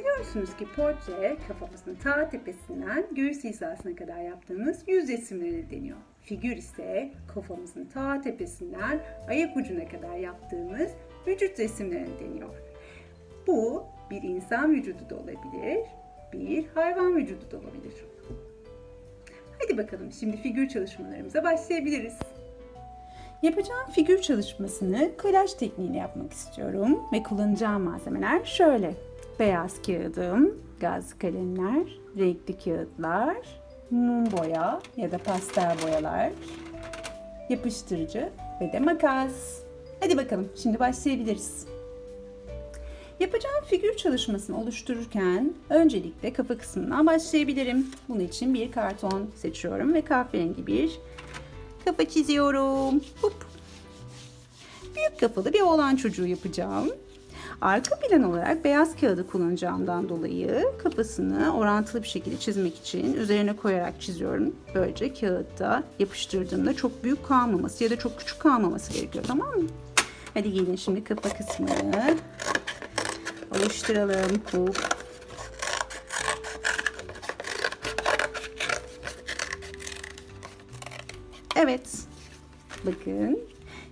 Biliyorsunuz ki portre kafamızın ta tepesinden göğüs hizasına kadar yaptığımız yüz resimlerine deniyor. Figür ise kafamızın ta tepesinden ayak ucuna kadar yaptığımız vücut resimlerine deniyor. Bu bir insan vücudu da olabilir, bir hayvan vücudu da olabilir. Hadi bakalım şimdi figür çalışmalarımıza başlayabiliriz. Yapacağım figür çalışmasını kolaj tekniğiyle yapmak istiyorum ve kullanacağım malzemeler şöyle. Beyaz kağıdım, gaz kalemler, renkli kağıtlar, mum boya ya da pastel boyalar, yapıştırıcı ve de makas. Hadi bakalım şimdi başlayabiliriz. Yapacağım figür çalışmasını oluştururken öncelikle kafa kısmından başlayabilirim. Bunun için bir karton seçiyorum ve kahverengi bir kafa çiziyorum. Hop. Büyük kafalı bir oğlan çocuğu yapacağım. Arka plan olarak beyaz kağıdı kullanacağımdan dolayı kafasını orantılı bir şekilde çizmek için üzerine koyarak çiziyorum. Böylece kağıtta yapıştırdığımda çok büyük kalmaması ya da çok küçük kalmaması gerekiyor tamam mı? Hadi gelin şimdi kafa kısmını oluşturalım. Hop. Evet. Bakın.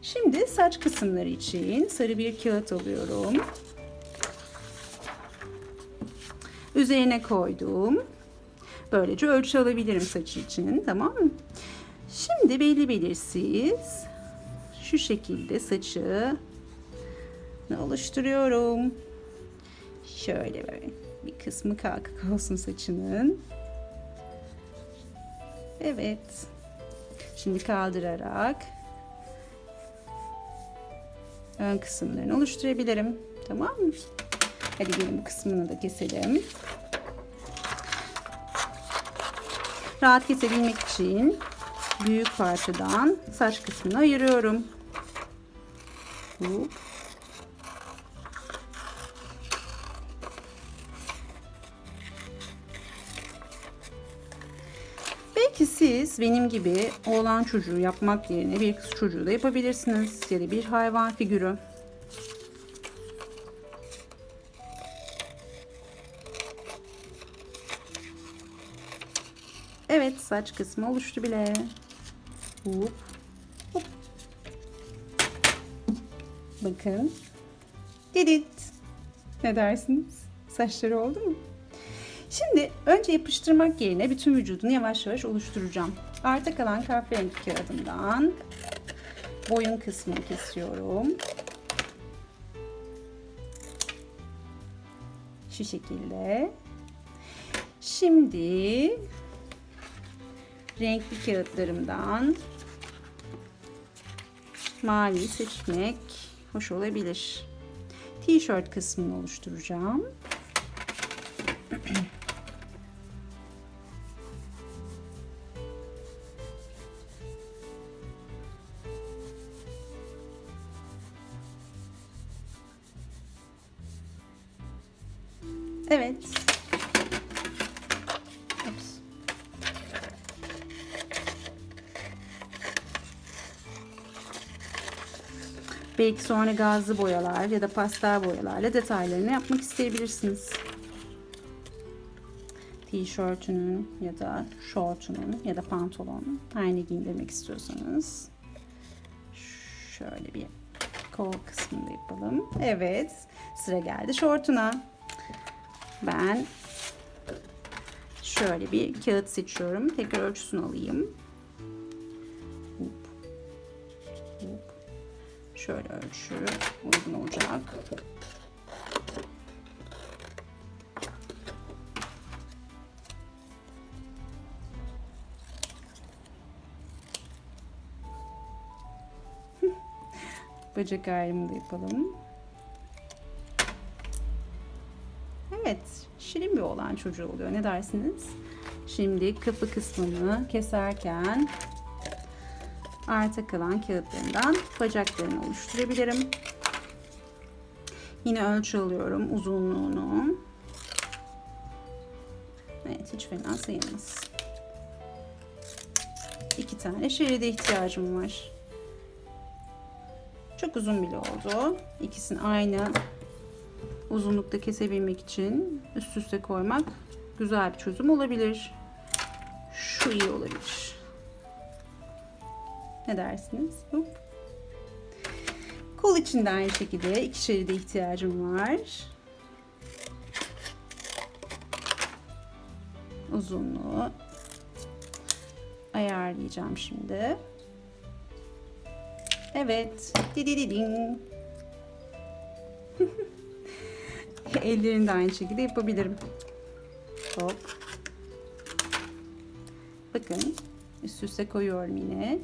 Şimdi saç kısımları için sarı bir kağıt alıyorum. Üzerine koydum. Böylece ölçü alabilirim saç için. Tamam mı? Şimdi belli belirsiz şu şekilde saçı oluşturuyorum. Şöyle böyle bir kısmı kalkık olsun saçının. Evet. Şimdi kaldırarak ön kısımlarını oluşturabilirim. Tamam mı? Hadi gelin bu kısmını da keselim. Rahat kesebilmek için büyük parçadan saç kısmını ayırıyorum. Hop. Belki siz benim gibi oğlan çocuğu yapmak yerine bir kız çocuğu da yapabilirsiniz. Ya da bir hayvan figürü. Evet saç kısmı oluştu bile. Hop. Hop. Bakın. Didit. Ne dersiniz? Saçları oldu mu? Şimdi önce yapıştırmak yerine bütün vücudunu yavaş yavaş oluşturacağım. Arta kalan kahverengi kağıdımdan boyun kısmını kesiyorum. Şu şekilde. Şimdi renkli kağıtlarımdan mavi seçmek hoş olabilir. Tişört kısmını oluşturacağım. Belki sonra gazlı boyalar ya da pastel boyalarla detaylarını yapmak isteyebilirsiniz. Tişörtünün ya da şortunun ya da pantolonun aynı giyindirmek istiyorsanız şöyle bir kol kısmında yapalım. Evet sıra geldi şortuna. Ben şöyle bir kağıt seçiyorum. Tekrar ölçüsünü alayım. Hop. Hop. Şöyle ölçü uygun olacak. Bacak ayrımı da yapalım. Evet, şirin bir oğlan çocuğu oluyor. Ne dersiniz? Şimdi kapı kısmını keserken arta kalan kağıtlarından bacaklarını oluşturabilirim. Yine ölçü alıyorum uzunluğunu. Evet hiç fena sayılmaz. iki tane şeride ihtiyacım var. Çok uzun bile oldu. İkisini aynı uzunlukta kesebilmek için üst üste koymak güzel bir çözüm olabilir. Şu iyi olabilir. Ne dersiniz? Hop. Kol için de aynı şekilde iki şeride ihtiyacım var. Uzunluğu ayarlayacağım şimdi. Evet. Didididin. Ellerini de aynı şekilde yapabilirim. Hop. Bakın üst üste koyuyorum yine.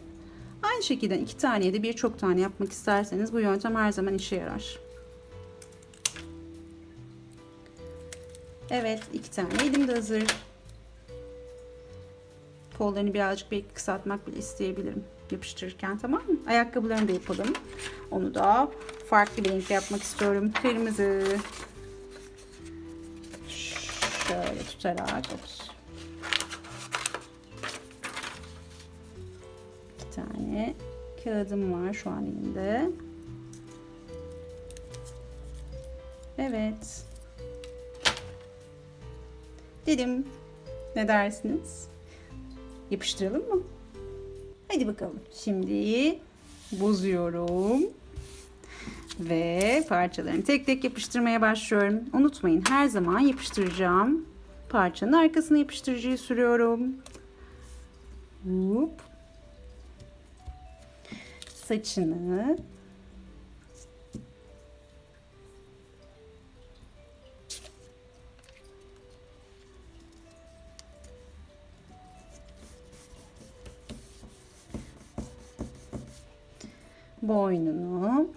Aynı şekilde iki tane ya da birçok tane yapmak isterseniz bu yöntem her zaman işe yarar. Evet iki tane elim de hazır. Kollarını birazcık belki kısaltmak bile isteyebilirim yapıştırırken tamam mı? Ayakkabılarını da yapalım. Onu da farklı bir renkte yapmak istiyorum. Kırmızı. Şöyle tutarak. Ops. Tane kağıdım var şu an elimde. Evet. Dedim. Ne dersiniz? Yapıştıralım mı? Hadi bakalım. Şimdi bozuyorum. Ve parçalarını tek tek yapıştırmaya başlıyorum. Unutmayın her zaman yapıştıracağım. Parçanın arkasına yapıştırıcıyı sürüyorum. Hop. Saçını boynunu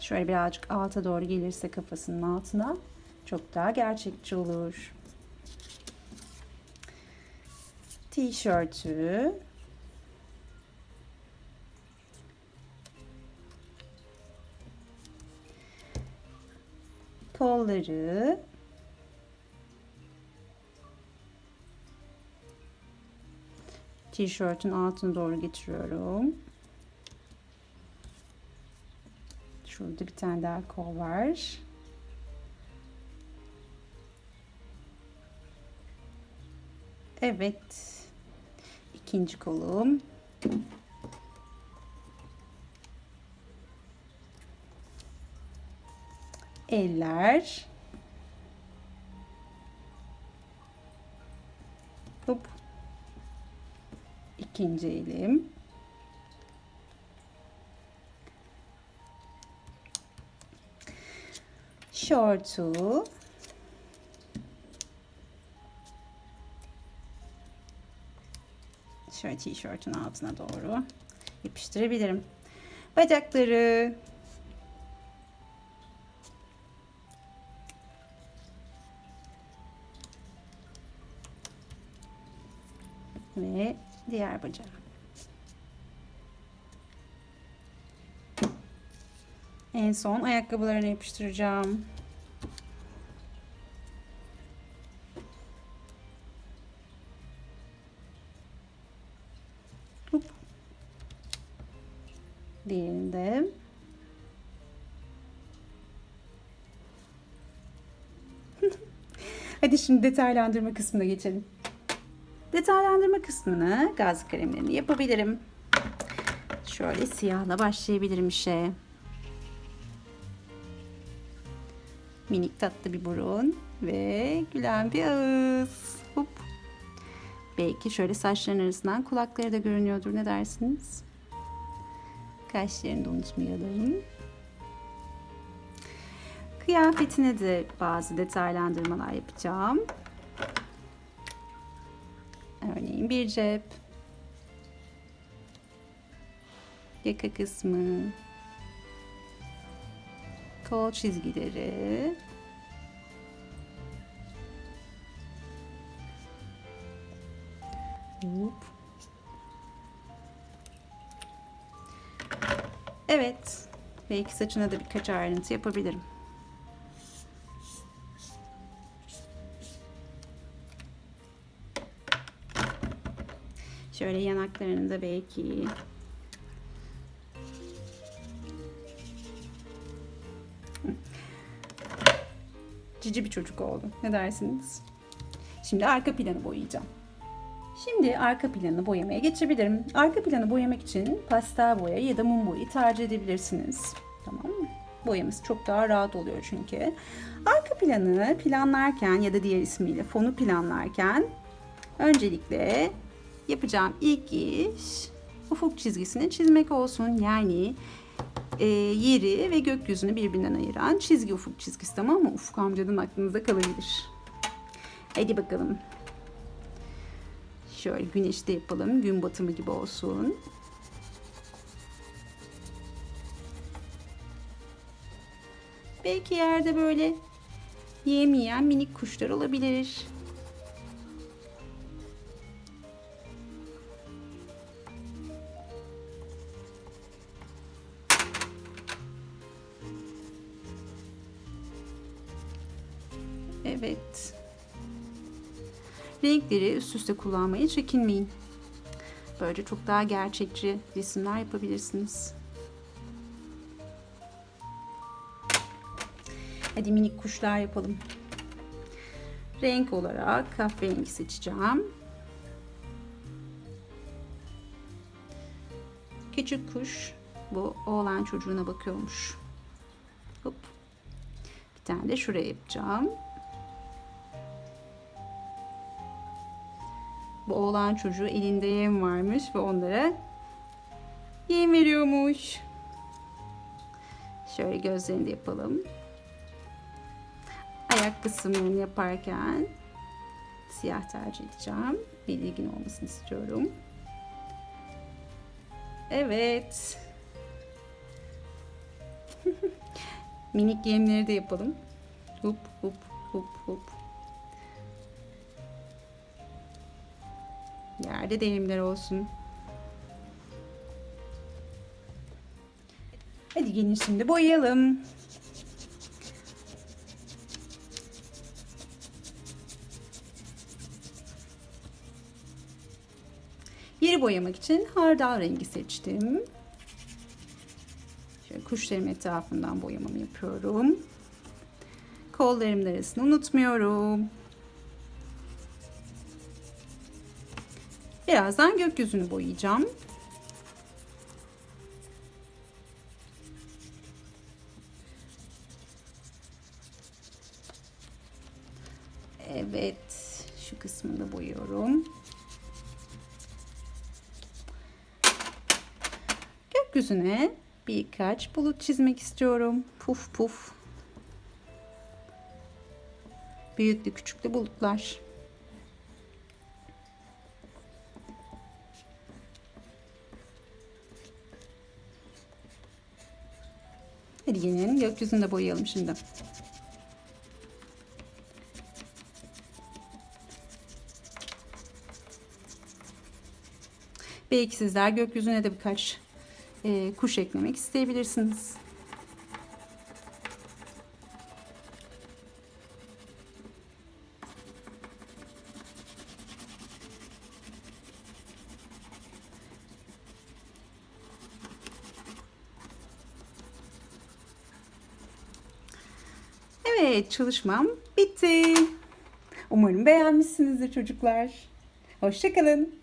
şöyle birazcık alta doğru gelirse kafasının altına çok daha gerçekçi olur. Tişörtü kolları tişörtün altına doğru getiriyorum. Şurada bir tane daha kol var. Evet. İkinci kolum. Eller. Hop. İkinci elim. Şortu. Şöyle tişörtün altına doğru yapıştırabilirim. Bacakları. Ve diğer bacağı. En son ayakkabılarını yapıştıracağım. Hadi şimdi detaylandırma kısmına geçelim. Detaylandırma kısmını gaz kremlerini yapabilirim. Şöyle siyahla başlayabilirim işe. Minik tatlı bir burun ve gülen bir ağız. Hop. Belki şöyle saçların arasından kulakları da görünüyordur. Ne dersiniz? Kaşlarını da unutmayalım. Kıyafetine de bazı detaylandırmalar yapacağım. Örneğin bir cep, yaka kısmı, kol çizgileri, Hop. Evet. Belki saçına da birkaç ayrıntı yapabilirim. Şöyle yanaklarını da belki. Cici bir çocuk oldu. Ne dersiniz? Şimdi arka planı boyayacağım. Şimdi arka planı boyamaya geçebilirim. Arka planı boyamak için pastel boya ya da mum boyayı tercih edebilirsiniz. Tamam mı? Boyaması çok daha rahat oluyor çünkü. Arka planı planlarken ya da diğer ismiyle fonu planlarken öncelikle yapacağım ilk iş ufuk çizgisini çizmek olsun. Yani e, yeri ve gökyüzünü birbirinden ayıran çizgi ufuk çizgisi tamam mı? Ufuk amcanın aklınızda kalabilir. Hadi bakalım. Şöyle güneşte yapalım. Gün batımı gibi olsun. Belki yerde böyle yem yiyen minik kuşlar olabilir. Evet. Renkleri üst üste kullanmaya çekinmeyin. Böylece çok daha gerçekçi resimler yapabilirsiniz. Hadi minik kuşlar yapalım. Renk olarak kahverengi seçeceğim. Küçük kuş bu oğlan çocuğuna bakıyormuş. Hop. Bir tane de şuraya yapacağım. Bu oğlan çocuğu elinde yem varmış ve onlara yem veriyormuş. Şöyle gözlerini de yapalım. Ayak kısımlarını yaparken siyah tercih edeceğim. Belirgin olmasını istiyorum. Evet. Minik yemleri de yapalım. Hup hup hup hup. Yerde de yemler olsun. Hadi gelin şimdi boyayalım. Yeri boyamak için hardal rengi seçtim. Şöyle kuşlarım etrafından boyamamı yapıyorum. Kollarımın arasını unutmuyorum. Birazdan gökyüzünü boyayacağım. Evet, şu kısmını boyuyorum. Gökyüzüne birkaç bulut çizmek istiyorum. Puf puf. Büyüklü küçüklü bulutlar. Hadi gelin gökyüzünü de boyayalım şimdi. Belki sizler gökyüzüne de birkaç e, kuş eklemek isteyebilirsiniz. Evet, çalışmam bitti. Umarım beğenmişsinizdir çocuklar. Hoşçakalın.